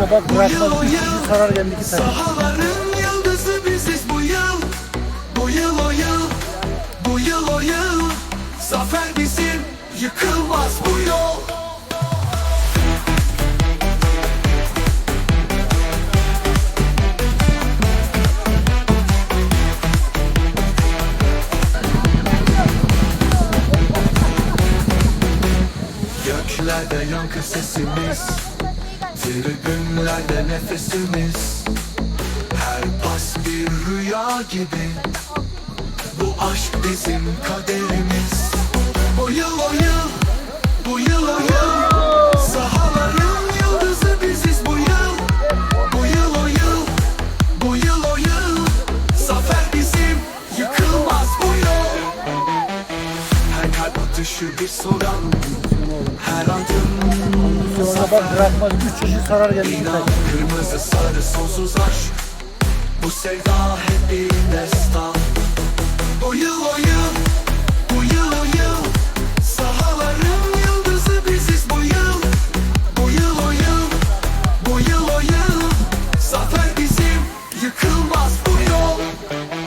Orada bak bırakmaz. Üç kişi sarar geldi iki tane. Sahaların yıldızı biziz bu yıl Bu yıl o yıl Bu yıl o yıl Zafer bizim Yıkılmaz bu yol Göklerde yankı sesimiz Tribünlerde nefesimiz. Her pas bir rüya gibi. Bu aşk bizim kaderimiz. Bu yıl o yıl Bu yıl o yıl. Sahaların yıldızı biziz bu yıl. Bu yıl o yıl Bu yıl o yıl. Zafer bizim Yıkılmaz bu yol. Her kalp atışı bir soran. Her adım bak bırakmaz. Üç kişi sarar geldi. İnan kırmızı sarı sonsuz aşk Bu sevda hep bir destan